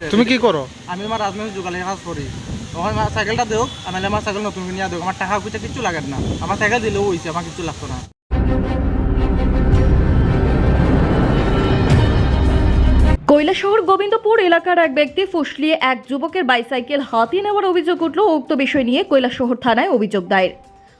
তুমি কি করো? আমি আমার রাজমেশ যোগালে কাজ করি। তখন আমার সাইকেলটা দেওক আমি আমার সাইকেল নতুন কিনিয়া আমার টাকা পয়সা কিচ্ছু লাগে না। আমার সাইকেল দিলেও হয়েছে আমার কিচ্ছু লাগতো না। কৈলাসহর গোবিন্দপুর এলাকার এক ব্যক্তি ফুসলিয়ে এক যুবকের বাইসাইকেল হাতিয়ে নেওয়ার অভিযোগ উঠল। উক্ত বিষয় নিয়ে কৈলাসহর থানায় অভিযোগ দায়ের।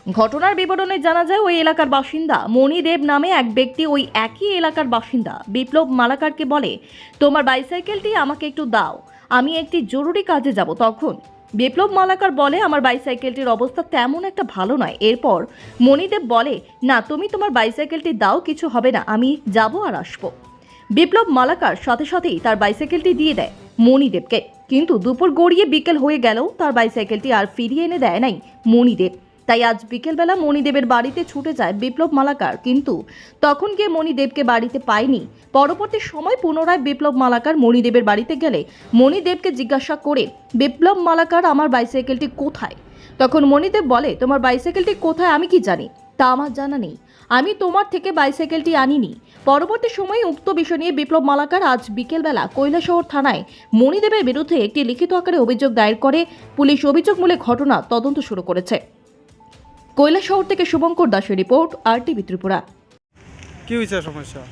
ঘটনার বিবরণে জানা যায়, ওই এলাকার বাসিন্দা মণিদেব নামে এক ব্যক্তি ওই একই এলাকার বাসিন্দা বিপ্লব মালাকারকে বলে, তোমার বাইসাইকেলটি আমাকে একটু দাও, আমি একটি জরুরি কাজে যাব তখন। বিপ্লব মালাকার বলে, আমার বাইসাইকেলটির অবস্থা তেমন একটা ভালো নয়। এরপর মণিদেব বলে, না, তুমি তোমার বাইসাইকেলটি দাও, কিছু হবে না, আমি যাব আর আসব। বিপ্লব মালাকার সাথে সাথেই তার বাইসাইকেলটি দিয়ে দেয় মণিদেবকে। কিন্তু দুপুর গড়িয়ে বিকেল হয়ে গেলেও তার বাইসাইকেলটি আর ফিরিয়ে এনে দেয় নাই মণিদেব। তাই আজ বিকেলবেলা মণিদেবের বাড়িতে ছুটে যায় বিপ্লব মালাকার। কিন্তু তখন গিয়ে মণিদেবকে বাড়িতে পায়নি। পরবর্তী সময় পুনরায় বিপ্লব মালাকার মণিদেবের বাড়িতে গেলে মণিদেবকে জিজ্ঞাসা করে, বিপ্লব মালাকার, আমার বাইসাইকেলটি কোথায়? তখন মণিদেব বলে, তোমার বাইসাইকেলটি কোথায়? আমি কি জানি? তা আমার জানা নেই। আমি তোমার থেকে বাইসাইকেলটি আনিনি। পরবর্তী সময়ে উক্ত বিষয় নিয়ে বিপ্লব মালাকার আজ বিকেলবেলা কৈলাসহর থানায় মণিদেবের বিরুদ্ধে একটি লিখিত আকারে অভিযোগ দায়ের করে পুলিশ অভিযোগমূলে ঘটনা তদন্ত শুরু করেছে। কৈলাসহর থেকে শুভঙ্কর দাসের রিপোর্ট আর টিভি ত্রিপুরা। কি হয়েছে সমস্যা?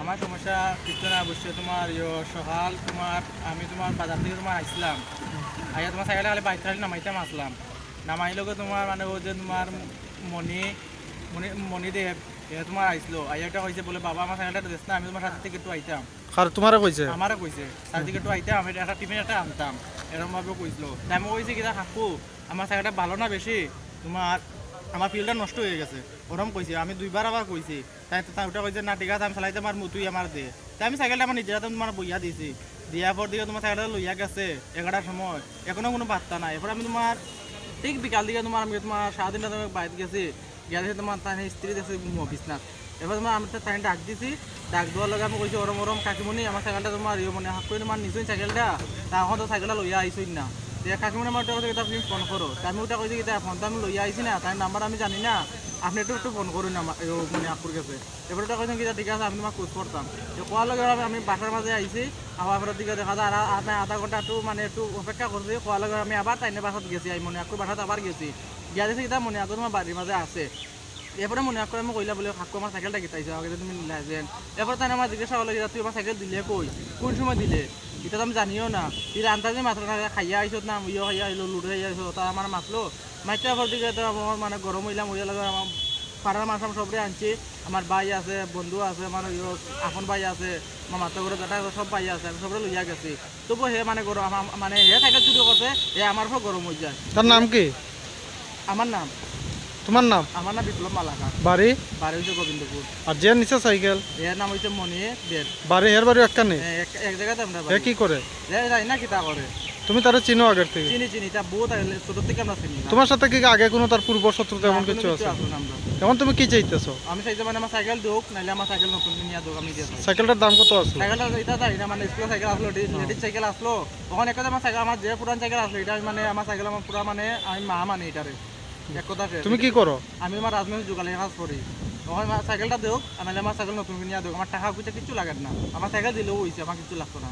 আমার সমস্যা কিছু না অবশ্যই তোমার ইয়ে সকাল তোমার আমি তোমার বাজার থেকে তোমার আসলাম আইয়া তোমার সাইকেলটা খালি বাইক খালি নামাইতাম আসলাম। নামাইলেও তোমার মানে ও যে তোমার মণি মণি মণিদেব এ তোমার আইসলো আইয়া একটা কইছে বলে বাবা আমার সাইকেলটা দিস না আমি তোমার সাথে থেকে একটু আইতাম। আর তোমারে কইছে? আমারও কইছে তার দিকে একটু আইতাম এটা একটা টিফিন একটা আনতাম। এরকম ভাবে কইছিল। তাই আমি কইছি কিনা কাকু আমার সাইকেলটা ভালো না বেশি? তোমার, আমার ফিল্ডটা নষ্ট হয়ে গেছে। ওরম কইছি, আমি দুইবার আবার কইছি। তাই তাই ওটা কইছে, না, ঠিক আছে, আমি চালাইতে আমার তুই আমার দে। তাই আমি সাইকেলটা আমার নিজের তোমার বইয়া দিছি। দিয়ার পর দিকে তোমার সাইকেলটা লইয়া গেছে, এগারোটার সময়। এখনও কোনো বার্তা নাই। এরপর আমি তোমার, ঠিক বিকাল দিকে তোমার, আমি তোমার সারাদিনটা তোমার বাইরে গেছি। গেছে তোমার তাই স্ত্রী দেখছে অফিস না। এবার তোমার আমি তো তাই ডাক দিছি। ডাক দেওয়ার লগে আমি কইছি, ওরম ওরম কাকিমণি আমার সাইকেলটা তোমার ইয়ে মনে হাত করে তোমার নিছই সাইকেলটা তখন তো সাইকেলটা লইয়া আইসই না। যে কাকিমণি আমার কথা তুমি ফোন করো। তা আমি ওটা কইছি কি ফোনটা আমি লইয়া আইছি না তার নাম্বার আমি জানি না। আপনি একটু একটু ফোন করুন আমার মানে আপুর কাছে। এবার ওটা কইছেন কি ঠিক আছে, আমি তোমার খোঁজ করতাম। তো কোয়ার লগে আমি- বাসার মাঝে আইছি আমার দিকে দেখা যায় আর আপনি আধা ঘণ্টা একটু মানে একটু অপেক্ষা করছি কোয়ার লগে আমি আবার তাইনে বাসাত গেছি আমি মনে আকু বাসাত আবার গেছি। গিয়া দেখছি কিতা মনে আকু তোমার বাড়ির মাঝে আছে। এরপরে মনে করে আমি কইলা বলে কাকু আমার সাইকেলটা গেতাইছে আগে তুমি নিলাইছেন এরপর তাই আমার জিজ্ঞাসা যে তুই আমার সাইকেল দিলে কই? কোন সময় দিলে? এটা তো আমি জানিও না। তুই আন্দাজে মাত্র খাইয়া আইসত না ইয়ে খাইয়া আইলো লুড়ে খাইয়া আইসো তা আমার মাতলো মাইটা পর দিকে তো আমার মানে গরম হইলাম হইয়া লাগে আমার পাড়ার মানুষ আমি সবরে আনছি। আমার ভাই আছে বন্ধু আছে আমার আপন ভাই আছে আমার মাত্র করে দাদা সব ভাই আছে আমি সবরে লইয়া গেছি। তবু হে মানে গরম আমার- মানে হে সাইকেল চুরি করছে হে আমার উপর গরম হয়ে যায়। তার নাম কি? আমার নাম তোমার নাম? আমার নাম বিপ্লব মালাকা বাড়ি? বাড়ি হচ্ছে গোবিন্দপুর। আর যে নিচে সাইকেল? এর নাম হচ্ছে মনি বেদ। বাড়ি এর বাড়ি একখানে এক এক জায়গাতে আমরা এ কি করে? জানি না কিতা করে। তুমি তারা চিনো আগের থেকে? চিনি চিনি তা বহুত আগে ছোট থেকে আমরা চিনি তোমার সাথে কি আগে কোনো তার পূর্ব শত্রুতা এমন কিছু আছে। এখন তুমি কি চাইতেছো? আমি চাইছি মানে আমার সাইকেল দোক নাইলে আমার সাইকেল নতুন নিয়ে দোক আমি দিয়ে দেবো। সাইকেলটার দাম কত আছে? সাইকেলটা এটা জানি না মানে স্কুলের সাইকেল আসলো লেডিস সাইকেল আসলো। তখন একটা আমার সাইকেল আমার যে পুরান সাইকেল আসলো এটা মানে আমার সাইকেল আমার পুরা মানে আমি মা মানে এটারে। এক কথা আছে। তুমি কি করো? আমি আমার রাজমেশ যোগালে কাজ করি। তখন আমার সাইকেলটা দেওক আমি আমার সাইকেল নতুন কিনিয়া দেওক আমার টাকা পয়সা কিচ্ছু লাগে না। আমার সাইকেল দিলেও হয়েছে আমার কিছু লাগতো না।